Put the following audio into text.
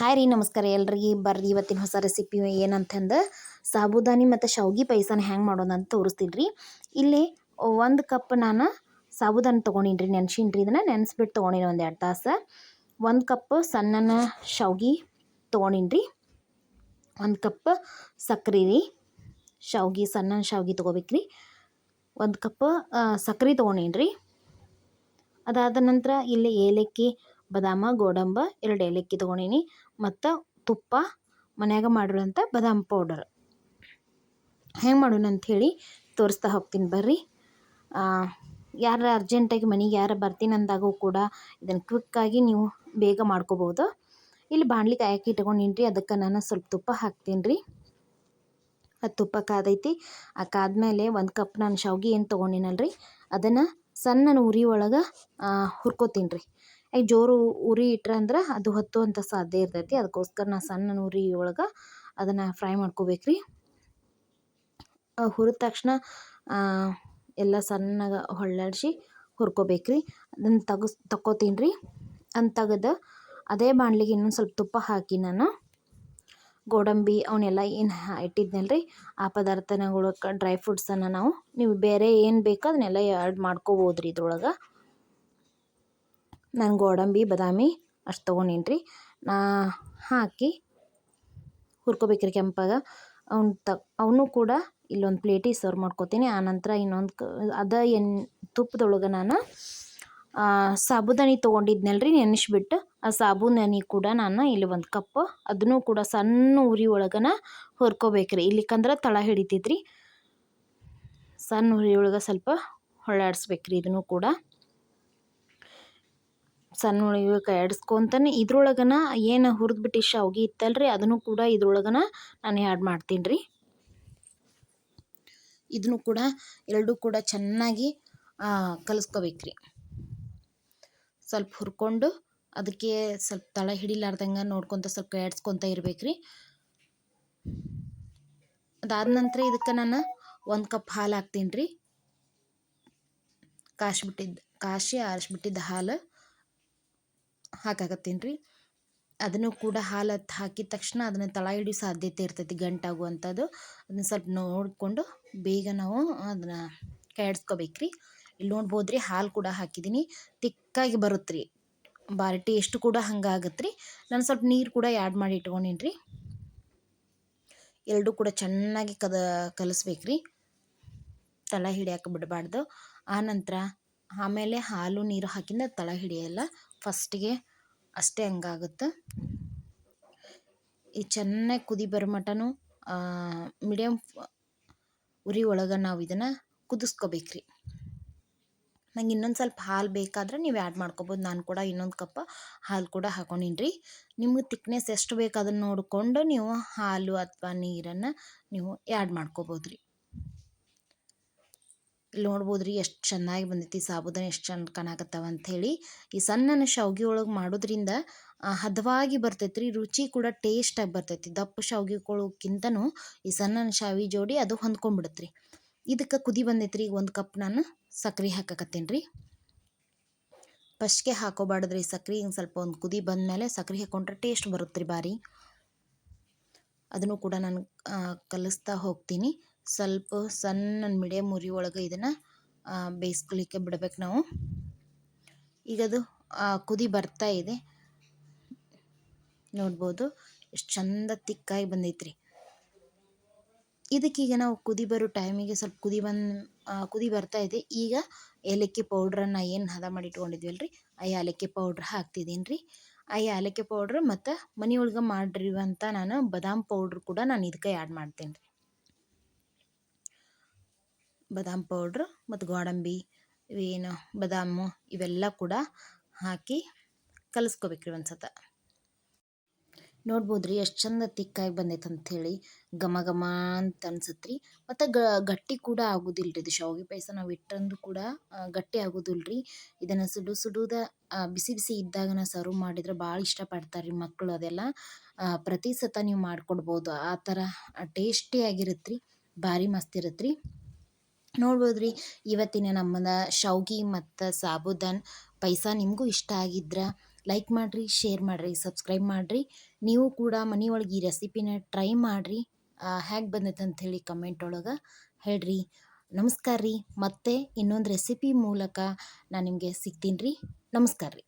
Hi ರೀ, ನಮಸ್ಕಾರ ಎಲ್ರಿಗೆ. ಬರ್ರಿ ಇವತ್ತಿನ ಹೊಸ ರೆಸಿಪಿ ಏನಂತಂದು ಸಾಬುದಾನಿ ಮತ್ತು ಶಾವ್ಗಿ ಪಾಯಸನ ಹ್ಯಾಂಗೆ ಮಾಡೋದು ಅಂತ ತೋರಿಸ್ತೀನಿ ರೀ ಇಲ್ಲಿ ಒಂದು ಕಪ್ ನಾನು ಸಾಬುದಾನಿ ತೊಗೊಂಡಿನಿ ರೀ ನೆನ್ಸಿನಿ ರೀ ಇದನ್ನು. ನೆನೆಸ್ಬಿಟ್ಟು ತೊಗೊಂಡಿನಿ ಒಂದು ಎರಡು ತಾಸು. ಒಂದು ಕಪ್ ಸಣ್ಣನ ಶಾವ್ಗಿ ತೊಗೊಂಡಿನಿ ರೀ ಒಂದು ಕಪ್ ಸಕ್ರೆ ರೀ. ಶಾವ್ಗೆ ಸಣ್ಣ ಶಾವ್ಗೆ ತೊಗೋಬೇಕು ರೀ ಒಂದು ಕಪ್ ಸಕ್ರೆ ತೊಗೊಂಡೀನಿ ರೀ ಅದಾದ ನಂತರ ಇಲ್ಲಿ ಏಲಕ್ಕಿ ಬಾದಾಮ, ಗೋಡಂಬ ಎರಡು ಏಲಕ್ಕಿ ತೊಗೊಂಡೀನಿ ಮತ್ತು ತುಪ್ಪ ಮನ್ಯಾಗ ಮಾಡಿರೋಂಥ ಬಾದಾಮ್ ಪೌಡರ್ ಹೆಂಗೆ ಮಾಡೋಣ ಅಂಥೇಳಿ ತೋರಿಸ್ತಾ ಹೋಗ್ತೀನಿ ಬರ್ರಿ. ಯಾರು ಅರ್ಜೆಂಟಾಗಿ ಮನೆಗೆ ಯಾರು ಬರ್ತೀನಿ ಅಂದಾಗೂ ಕೂಡ ಇದನ್ನು ಕ್ವಿಕ್ಕಾಗಿ ನೀವು ಬೇಗ ಮಾಡ್ಕೋಬೋದು. ಇಲ್ಲಿ ಬಾಣಲಿ ಕಾಯಕ್ಕೆ ಇಟ್ಕೊಂಡೀನಿ ರೀ ಅದಕ್ಕೆ ನಾನು ಸ್ವಲ್ಪ ತುಪ್ಪ ಹಾಕ್ತೀನಿ ರೀ ಅದು ತುಪ್ಪ ಕಾದೈತಿ. ಆ ಕಾದ್ಮೇಲೆ ಒಂದು ಕಪ್ ನಾನು ಶಾವ್ಗೆ ಏನು ತೊಗೊಂಡಿನಲ್ರಿ, ಅದನ್ನು ಸಣ್ಣ ಉರಿ ಒಳಗೆ ಹುರ್ಕೋತೀನಿ ರೀ ಯಾಕೆ ಜೋರು ಉರಿ ಇಟ್ರೆ ಅಂದ್ರೆ ಅದು ಹತ್ತುವಂಥ ಸಾಧ್ಯ ಇರ್ತೈತಿ. ಅದಕ್ಕೋಸ್ಕರ ನಾ ಸಣ್ಣ ಉರಿ ಒಳಗೆ ಅದನ್ನು ಫ್ರೈ ಮಾಡ್ಕೋಬೇಕು ರೀ ಹುರಿದ ತಕ್ಷಣ ಎಲ್ಲ ಸಣ್ಣಗೆ ಹೊಳ್ಳಾಡಿಸಿ ಹುರ್ಕೋಬೇಕು ರೀ ಅದನ್ನು ತಗಸ್ ತಕ್ಕೋತೀನಿ ರೀ ಅದನ್ನು ತೆಗೆದು ಅದೇ ಬಾಣಲಿಗೆ ಇನ್ನೊಂದು ಸ್ವಲ್ಪ ತುಪ್ಪ ಹಾಕಿ ನಾನು. ಗೋಡಂಬಿ ಅವನ್ನೆಲ್ಲ ಏನು ಇಟ್ಟಿದ್ನಲ್ಲ ರೀ ಆ ಪದಾರ್ಥನಗಳು ಡ್ರೈ ಫ್ರೂಟ್ಸನ್ನು ನಾವು, ನೀವು ಬೇರೆ ಏನು ಬೇಕೋ ಅದನ್ನೆಲ್ಲ ಆ್ಯಡ್ ಮಾಡ್ಕೋಬೋದು ರೀ ಇದ್ರೊಳಗೆ. ನಾನು ಗೋಡಂಬಿ, ಬಾದಾಮಿ ಅಷ್ಟು ತೊಗೊಂಡೀನಿ ರೀ ನಾ ಹಾಕಿ ಹುರ್ಕೋಬೇಕ್ರಿ ಕೆಂಪಾಗ. ಅವ್ನು ತ, ಅವನು ಕೂಡ ಇಲ್ಲೊಂದು ಪ್ಲೇಟಿಗೆ ಸರ್ವ್ ಮಾಡ್ಕೋತೀನಿ. ಆನಂತರ ಇನ್ನೊಂದು ಕ, ಅದ ಎನ್ ತುಪ್ಪದೊಳಗೆ ನಾನು ಸಾಬುದಾನಿ ತೊಗೊಂಡಿದ್ನಲ್ಲ ರೀ ನೆನೆಸ್ಬಿಟ್ಟು ಆ ಸಾಬುದಾನಿ ಕೂಡ ನಾನು ಇಲ್ಲಿ ಒಂದು ಕಪ್ ಅದನ್ನು ಕೂಡ ಸಣ್ಣ ಉರಿ ಒಳಗನ ಹುರ್ಕೋಬೇಕು ರೀ ಇಲ್ಲಿಕಂದ್ರೆ ತಳ ಹಿಡಿತೈತ್ರಿ. ಸಣ್ಣ ಉರಿ ಒಳಗೆ ಸ್ವಲ್ಪ ಹೊಳ್ಳಾಡಿಸ್ಬೇಕು ರೀ ಇದನ್ನು ಕೂಡ. ಸಣ್ಣ ಉಳಿಗೆ ಆಡಿಸ್ಕೊತಾನೆ ಇದ್ರೊಳಗನ ಏನು ಹುರಿದ್ಬಿಟ್ಟು ಶಾವ್ಗೆ ಇತ್ತಲ್ರಿ, ಅದನ್ನು ಕೂಡ ಇದ್ರೊಳಗನ ನಾನು ಆ್ಯಡ್ ಮಾಡ್ತೀನಿ ರೀ ಇದನ್ನು ಕೂಡ ಎರಡೂ ಕೂಡ ಚೆನ್ನಾಗಿ ಕಲಿಸ್ಕೋಬೇಕು ರೀ ಸ್ವಲ್ಪ ಹುರ್ಕೊಂಡು ಅದಕ್ಕೆ ಸ್ವಲ್ಪ ತಳ ಹಿಡಿಲಾರ್ದಂಗೆ ನೋಡ್ಕೊತ ಸ್ವಲ್ಪ ಎಡ್ಸ್ಕೊತ ಇರ್ಬೇಕು ರೀ ಅದಾದ ನಂತರ ಇದಕ್ಕೆ ನಾನು ಒಂದು ಕಪ್ ಹಾಲು ಹಾಕ್ತೀನಿ ರೀ ಕಾಯಿಸ್ಬಿಟ್ಟಿದ್ದು ಕಾಶಿ ಆರಿಸ್ಬಿಟ್ಟಿದ್ದ ಹಾಲು. ಹಾಕಾಕತ್ತೀನಿ ರೀ ಅದನ್ನು ಕೂಡ ಹಾಲು ಹಾಕಿದ ತಕ್ಷಣ ಅದನ್ನು ತಳ ಹಿಡಿಯೋ ಸಾಧ್ಯತೆ ಇರ್ತೈತಿ ಗಂಟಾಗುವಂಥದ್ದು. ಅದನ್ನು ಸ್ವಲ್ಪ ನೋಡಿಕೊಂಡು ಬೇಗ ನಾವು ಅದನ್ನು ಕಾಯಿಸ್ಕೋಬೇಕು ರೀ ಇಲ್ಲಿ ನೋಡ್ಬೋದು ರೀ ಹಾಲು ಕೂಡ ಹಾಕಿದ್ದೀನಿ. ತಿಕ್ಕಾಗಿ ಬರುತ್ತೆ ರೀ ಭಾರಿ ಟೇಸ್ಟ್ ಕೂಡ ಹಂಗೆ ಆಗತ್ತೆ ರೀ ನಾನು ಸ್ವಲ್ಪ ನೀರು ಕೂಡ ಆ್ಯಡ್ ಮಾಡಿ ಇಟ್ಕೊಂಡೀನಿ ರೀ ಎರಡೂ ಕೂಡ ಚೆನ್ನಾಗಿ ಕದ ಕಲಿಸ್ಬೇಕ್ರಿ. ತಳ ಹಿಡಿಯೋಕೆ ಬಿಡಬಾರ್ದು. ಆನಂತರ ಆಮೇಲೆ ಹಾಲು ನೀರು ಹಾಕಿಂದ ತಳ ಹಿಡಿಯೋಲ್ಲ. ಫಸ್ಟಿಗೆ ಅಷ್ಟೇ ಹಂಗಾಗುತ್ತೆ. ಈ ಚೆನ್ನಾಗಿ ಕುದಿ ಬರೋ ಮಟನೂ ಮೀಡಿಯಮ್ ಉರಿ ಒಳಗೆ ನಾವು ಇದನ್ನು ಕುದಿಸ್ಕೋಬೇಕು ರೀ ನಂಗೆ ಇನ್ನೊಂದು ಸ್ವಲ್ಪ ಹಾಲು ಬೇಕಾದ್ರೆ ನೀವು ಆ್ಯಡ್ ಮಾಡ್ಕೊಬೋದು. ನಾನು ಕೂಡ ಇನ್ನೊಂದು ಕಪ್ಪ ಹಾಲು ಕೂಡ ಹಾಕೊಂಡಿನ್ರಿ. ರೀ ನಿಮ್ಗೆ ತಿಕ್ನೆಸ್ ಎಷ್ಟು ಬೇಕು ಅದನ್ನು ನೋಡಿಕೊಂಡು ನೀವು ಹಾಲು ಅಥವಾ ನೀರನ್ನು ನೀವು ಆ್ಯಡ್ ಮಾಡ್ಕೋಬೋದು ರೀ ಇಲ್ಲಿ ನೋಡ್ಬೋದು ರೀ ಎಷ್ಟು ಚೆನ್ನಾಗಿ ಬಂದೈತಿ ಸಾಬುದಾನ ಎಷ್ಟು ಚೆಂದ ಕಾಣಕತ್ತಾವ ಅಂಥೇಳಿ. ಈ ಸಣ್ಣನ ಶಾವ್ಗೆ ಒಳಗೆ ಮಾಡೋದ್ರಿಂದ ಹದವಾಗಿ ಬರ್ತೈತೆ ರೀ ರುಚಿ ಕೂಡ ಟೇಸ್ಟಾಗಿ ಬರ್ತೈತಿ. ದಪ್ಪ ಶಾವ್ಗೆಗಳಕ್ಕಿಂತನೂ ಈ ಸಣ್ಣನ ಶಾವಿ ಜೋಡಿ ಅದು ಹೊಂದ್ಕೊಂಡ್ಬಿಡುತ್ತೆ ರೀ ಇದಕ್ಕೆ ಕುದಿ ಬಂದೈತೆ ರೀ ಒಂದು ಕಪ್ ನಾನು ಸಕ್ರೆ ಹಾಕಕತ್ತೇನೆ ರೀ ಫಸ್ಟ್ಗೆ ಹಾಕೋಬಾರ್ದ್ರಿ ಸಕ್ರೆ, ಹಿಂಗೆ ಸ್ವಲ್ಪ ಒಂದು ಕುದಿ ಬಂದಮೇಲೆ ಸಕ್ರೆ ಹಾಕೊಂಡ್ರೆ ಟೇಸ್ಟ್ ಬರುತ್ತೆ ರೀ ಭಾರಿ ಅದನ್ನು ಕೂಡ ನಾನು ಕಲಿಸ್ತಾ ಹೋಗ್ತೀನಿ. ಸ್ವಲ್ಪ ಸಣ್ಣ ಮೀಡಿಯಮ್ ಉರಿ ಒಳಗೆ ಇದನ್ನು ಬೇಯಿಸ್ಕೊಳಿಕ್ಕೆ ಬಿಡ್ಬೇಕು ನಾವು. ಈಗ ಅದು ಕುದಿ ಬರ್ತಾ ಇದೆ. ನೋಡ್ಬೋದು, ಎಷ್ಟು ಚಂದ ತಿಕ್ಕಾಗಿ ಬಂದೈತ್ರಿ. ಇದಕ್ಕೀಗ ನಾವು ಕುದಿ ಬರೋ ಟೈಮಿಗೆ ಸ್ವಲ್ಪ ಕುದಿ ಬಂದು ಕುದಿ ಬರ್ತಾ ಇದೆ. ಈಗ ಏಲಕ್ಕಿ ಪೌಡ್ರನ್ನು ಏನು ಹದ ಮಾಡಿ ಇಟ್ಕೊಂಡಿದ್ವಲ್ರಿ ಆ ಏಲಕ್ಕಿ ಪೌಡ್ರ್ ಹಾಕ್ತಿದ್ದೀನಿ ರೀ ಆ ಏಲಕ್ಕಿ ಪೌಡ್ರ್ ಮತ್ತು ಮನೆಯೊಳಗೆ ಮಾಡಿರುವಂಥ ನಾನು ಬಾದಾಮ್ ಪೌಡ್ರ್ ಕೂಡ ನಾನು ಇದಕ್ಕೆ ಆ್ಯಡ್ ಮಾಡ್ತೀನಿ ರೀ ಬಾದಾಮ್ ಪೌಡ್ರ್ ಮತ್ತು ಗೋಡಂಬಿ, ಇವೇನು ಬಾದಾಮು ಇವೆಲ್ಲ ಕೂಡ ಹಾಕಿ ಕಲಿಸ್ಕೋಬೇಕ್ರಿ ಒಂದು ಸತ ನೋಡ್ಬೋದು ರೀ ಎಷ್ಟು ಚಂದ ತಿಕ್ಕಾಗಿ ಬಂದೈತೆ ಅಂಥೇಳಿ ಘಮ ಘಮ ಅಂತ ಅನ್ಸುತ್ತೆ ರೀ ಮತ್ತು ಗಟ್ಟಿ ಕೂಡ ಆಗೋದಿಲ್ಲ ರೀ ಇದು ಶಾವಿಗೆ ಪಾಯಸ. ನಾವು ಇಟ್ಟಂದು ಕೂಡ ಗಟ್ಟಿ ಆಗೋದಿಲ್ಲ ರೀ ಇದನ್ನು ಸುಡು ಸುಡುದ ಬಿಸಿ ಬಿಸಿ ಇದ್ದಾಗನ ಸರ್ವ್ ಮಾಡಿದ್ರೆ ಭಾಳ ಇಷ್ಟಪಡ್ತಾರೆ ರೀ ಮಕ್ಕಳು ಅದೆಲ್ಲ. ಪ್ರತಿ ಸತ ನೀವು ಮಾಡ್ಕೊಡ್ಬೋದು. ಆ ಥರ ಟೇಸ್ಟಿಯಾಗಿರುತ್ತೆ ರೀ ಭಾರಿ ಮಸ್ತ್ ಇರುತ್ತೆ ರೀ ನೋಡ್ಬೋದು ರೀ ಇವತ್ತಿನ ನಮ್ಮದ ಶೌಗಿ ಮತ್ತು ಸಾಬುದನ್ ಪೈಸಾ ನಿಮಗೂ ಇಷ್ಟ ಆಗಿದ್ರೆ ಲೈಕ್ ಮಾಡಿರಿ ಶೇರ್ ಮಾಡಿರಿ ಸಬ್ಸ್ಕ್ರೈಬ್ ಮಾಡಿರಿ. ನೀವು ಕೂಡ ಮನೆಯೊಳಗೆ ಈ ರೆಸಿಪಿನ ಟ್ರೈ ಮಾಡಿರಿ. ಹೇಗೆ ಬಂದೈತೆ ಅಂಥೇಳಿ ಕಮೆಂಟ್ ಒಳಗೆ ಹೇಳ್ರಿ. ನಮಸ್ಕಾರ ರೀ, ಮತ್ತೆ ಇನ್ನೊಂದು ರೆಸಿಪಿ ಮೂಲಕ ನಾನು ನಿಮಗೆ ಸಿಗ್ತೀನಿ ರೀ. ನಮಸ್ಕಾರ ರೀ.